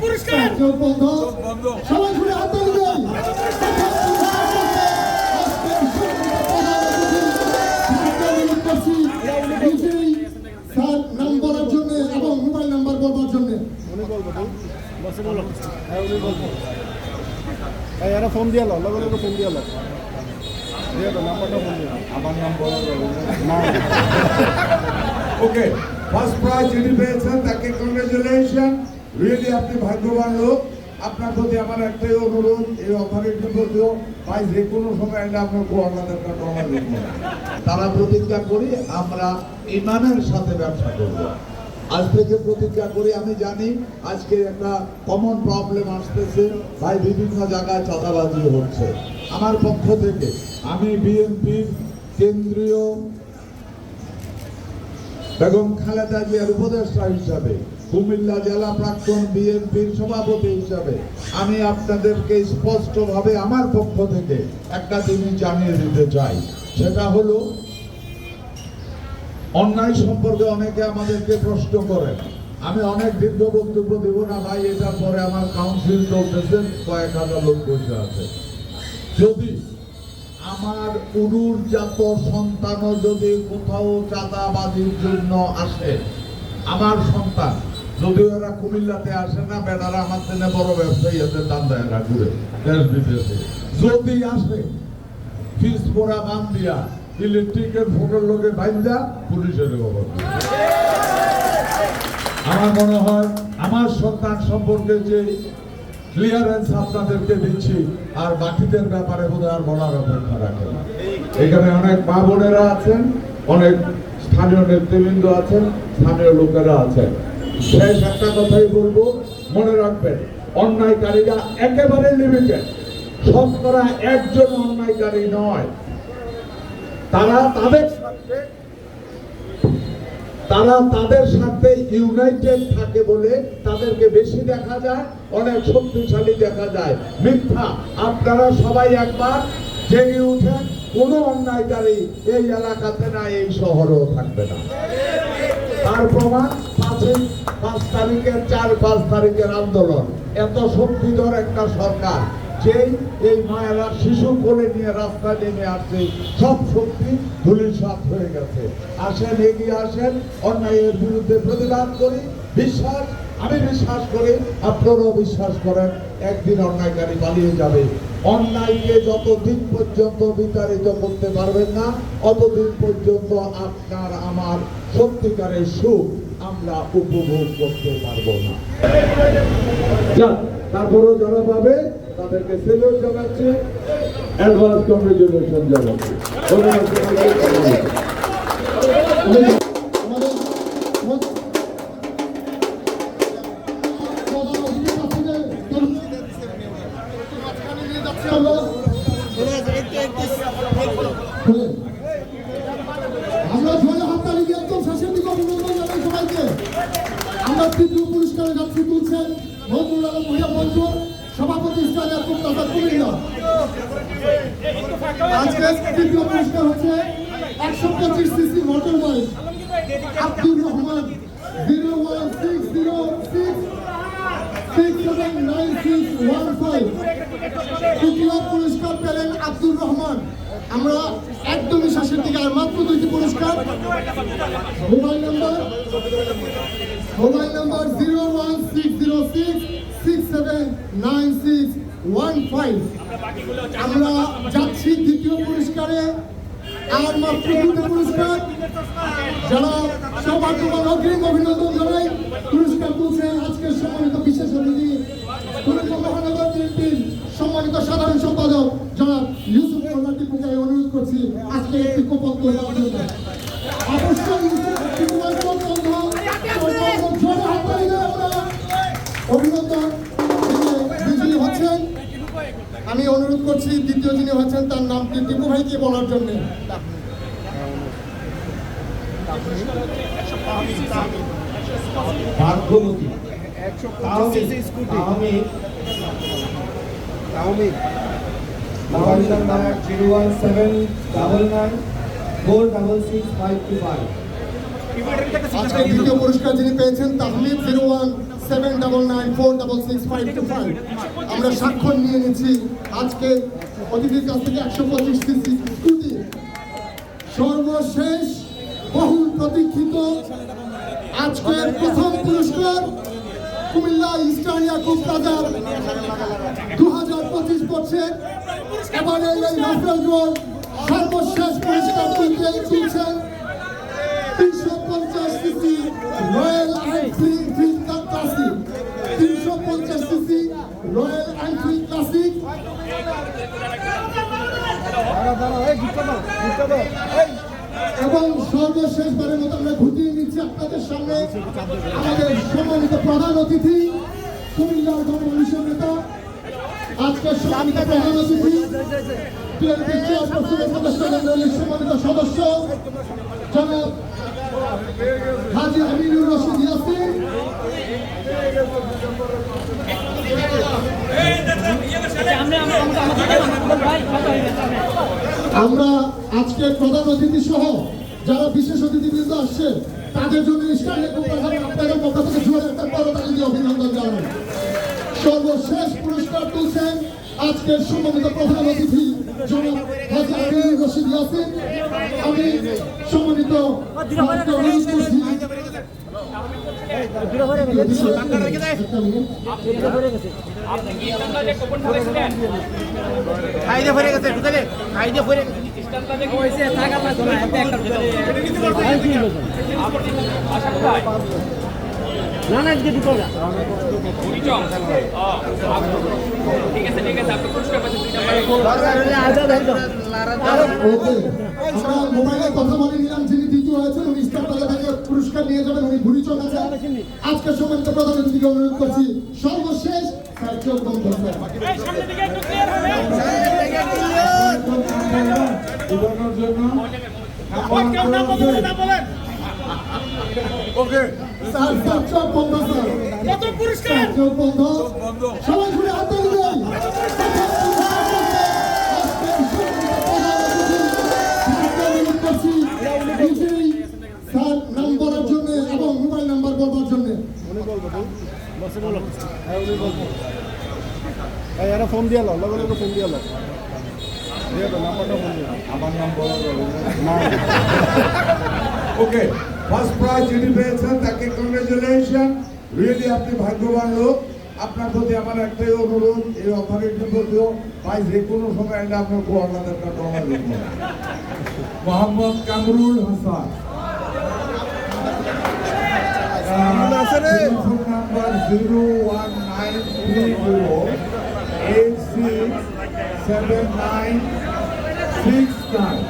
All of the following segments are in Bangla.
পুরস্কার! চোখ বন্ধ সবাই ঘুরে দেন নাম্বার জন্য এই এরা ফোন দিয়ে লো লগে লগে ফোন দিয়ে লো আমার নাম বলা যাবে না। না ওকে ফার্স্ট প্রাইজ যিনি পেয়েছেন তাকে কংগ্রেচুলেশন রিয়েলি আপনি ভাগ্যবান লোক। আপনার প্রতি আমার একটাই অনুরোধ, এই অথরিটির প্রতিও ভাই, যে কোনো সময় এলে আপনার কোয়ার্লাদেরটা কমার দেখব তারা প্রতিজ্ঞা করি আমরা ইমানের সাথে ব্যবসা করব। আজ থেকে প্রতিজ্ঞা করি, আমি জানি আজকে একটা কমন প্রবলেম আসতেছে। ভাই, বিভিন্ন জায়গায় চাঁদাবাজি হচ্ছে। আমার পক্ষ থেকে আমি বিএনপির কেন্দ্রীয় বেগম খালেদা জিয়ার উপদেষ্টা হিসাবে কুমিল্লা জেলা প্রাক্তন বিএনপির সভাপতি হিসাবে আমি আপনাদেরকে স্পষ্টভাবে আমার পক্ষ থেকে একটা জিনিস জানিয়ে দিতে চাই। সেটা হলো, অন্যায় সম্পর্কে অনেকে আমাদেরকে প্রশ্ন করেন। আমি অনেক দীর্ঘ বক্তব্য দেব না ভাই, এটার পরে আমার কাউন্সিল চলতেছে, কয়েক হাজার লোক বসে আছে। যদি আমার উরুর জাত সন্তানও যদি কোথাও চাঁদাবাজির জন্য আসে, আমার সন্তান যদি ওরা কুমিল্লাতে আসে না, বেটারা আমার জন্য বড় ব্যবসায়ী আছে দান্দায়রা ঘুরে। দেশ বিদেশে। যদি আসে, ফিস পোড়া বান দিয়া, ইলেকট্রিকের ফোনের লোকে বাইন্দা, পুলিশের আমার মনে হয়, আমার সন্তান সম্পর্কে যে ক্লিয়ারেন্স আপনাদেরকে দিচ্ছি, আর বাকিদের ব্যাপারে বোধ আর বলার অপেক্ষা রাখে না। এখানে অনেক মা বোনেরা আছেন, অনেক স্থানীয় নেতৃবৃন্দ আছেন, স্থানীয় লোকেরা আছেন। শেষ একটা কথাই বলব, মনে রাখবেন, অন্যায়কারীরা একেবারে লিমিটেড শতকরা একজন অন্যায়কারী নয়। তারা তাদের সাথে তারা তাদের সাথে ইউনাইটেড থাকে বলে তাদেরকে বেশি দেখা যায়, অনেক শক্তিশালী দেখা যায়। মিথ্যা, আপনারা সবাই একবার জেগে উঠেন, কোনো অন্যায়কারী এই এলাকাতে না, এই শহরেও থাকবে না। তার প্রমাণ পাঁচই পাঁচ তারিখের চার, পাঁচ তারিখের আন্দোলন। এত শক্তিধর একটা সরকার, যেই এই মায়েরা শিশু কোলে নিয়ে রাস্তায় নেমে আসছে, সব শক্তি ধুলিসাৎ হয়ে গেছে। আসেন, এগিয়ে আসেন, অন্যায়ের বিরুদ্ধে প্রতিবাদ করি, বিশ্বাস, আমি বিশ্বাস করি, আপনারাও বিশ্বাস করেন, একদিন অন্যায়কারী পালিয়ে যাবে। অন্যায়কে যতদিন পর্যন্ত বিতাড়িত করতে পারবেন না, অতদিন পর্যন্ত আপনার, আমার সত্যিকারের সুখ আমরা উপভোগ করতে পারব না। যাক, তারপরেও যারা পাবে তাদেরকে সেলুট জানাচ্ছে। অ্যাডভান্স কংগ্রেচুলেশন জানাচ্ছি। তৃতীয় পুরস্কারে যাচ্ছি তুলছেন মজুর আলম ভূঁইয়া বন্ধু সভাপতি স্টাইল কুমদাসা কুমিল্লা। আজকে তৃতীয় পুরস্কার হচ্ছে একশো পঁচিশ CC motor bike Abdur Rahman. Zero one six zero six six seven nine six one five. তৃতীয় পুরস্কার পেলেন আব্দুর রহমান। আমরা একদমই শেষের দিকে আর মাত্র দুইটি mobile number mobile number zero one six zero six six seven nine six one five আমরা যাচ্ছি দ্বিতীয় পুরস্কারে। আর মাত্র দুটো পুরস্কার। যারা সৌভাগ্যবান অগ্রিম অভিনন্দন জানাই, পুরস্কার তুলছে আজকের সম্মানিত বিশেষ অতিথি। মহানগর বিএনপির সম্মানিত সাধারণ সম্পাদক, জনাব ইউসুফ মোল্লা টিপুকে অনুরোধ করছি, আজকে একটি কোপন দেওয়ার আমি অনুরোধ করছি দ্বিতীয় যিনি হচ্ছেন তার নামটি টিপু ভাইকে বলার জন্য। Mobile number zero one seven double nine four double six five two five. দ্বিতীয় পুরস্কার যিনি পেয়েছেন Tahmid zero one. Seven double nine four double six five two five আমরা স্বাক্ষর নিয়ে নিচ্ছি আজকে অতিথির কাছ থেকে একশো পঁচিশ সিসি স্কুটি। সর্বশেষ বহুল প্রতীক্ষিত আজকের প্রথম পুরস্কার কুমিল্লা ইস্টার্ন ইয়াকুব প্লাজার দু হাজার পঁচিশ বছর এবারে এই রাফেল রোড সর্বশেষ পুরস্কার তুলছেন তিনশো পঞ্চাশ সিসি রয়্যাল এনফিল্ড ক্লাসিক তিনশো পঞ্চাশ সিসি রয়্যাল এনফিল্ড ক্লাসিক। এবং সর্বশেষবারের মতো আমরা ঘুরিয়ে নিচ্ছি আপনাদের সামনে আমাদের সম্মানিত প্রধান অতিথি, কুমিল্লার গণমানুষের নেতা, আজকের সম্মানিত প্রধান অতিথি সদস্য, জনাব হাজি আমিনুর রশিদ ইয়াসিন। আমরা আজকে প্রধান অতিথি সহ যারা বিশেষ অতিথিবৃন্দ আসছে তাদের জন্য আপনাদের পক্ষ থেকে জোরে একটা করতালি দিয়ে অভিনন্দন জানাই। সর্বশেষ পুরস্কার তুলছেন আজকের সম্মানিত প্রধান অতিথি আমি সম্মানিত। খাইতে ভরে গেছে ঢুকালে খাইতে ভরে গেছে না না এদিকে ঢুকো না ওকে আমরা মোবাইলে কথা বলে নিলাম যিনি দ্বিতীয় হয়েছেন উনি ইস্টার প্লাজা থেকে পুরস্কার নিয়ে যাবেন উনি ঘুরি চলে আছেন আজকে সম্মানিত প্রধান অতিথিকে অনুরোধ করছি সর্বশেষ স্যার বন্ধ জন্য ওকে স্যার স্যার চোখ বন্ধ স্যার কত পুরস্কার চোখ বন্ধ সবাই ঘুরে হাত তালি দেন স্যার নাম বলার জন্য এবং মোবাইল নাম্বার বলবার জন্য উনি বলব বসে বলো হ্যাঁ উনি বলব এরা ফোন দিয়ে লো লগে লগে ফোন দিয়ে লো দিয়ে দাও নাম্বারটা ফোন দিয়ে দাও। আমার নাম বলা যাবে না। না ওকে ফার্স্ট প্রাইজ যিনি পেয়েছেন তাকে কংগ্রেচুলেশন রিয়েলি আপনি ভাগ্যবান লোক। আপনার প্রতি আমার একটাই অনুরোধ এই অথরিটির প্রতিও ভাই যে কোনো সময় এটা আপনার ডলার লিখব Mohammad Kamrul Hasan. Telephone number zero one nine three zero eight six seven nine six nine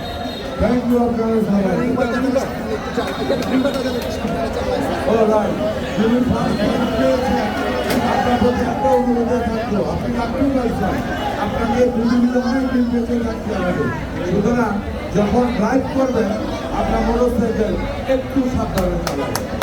thank you আপনার সবাই Alright, যিনি ফার্স্ট প্রাইজ পেয়েছেন আপনার প্রতি একটা অনুরোধে থাকল আপনি রাখতে পারছেন আপনাকে দুদিন অনেক দিন বেঁচে থাকতে হবে সুতরাং যখন ড্রাইভ করবেন আপনার মোটর সাইকেল একটু সাবধানে চালাবেন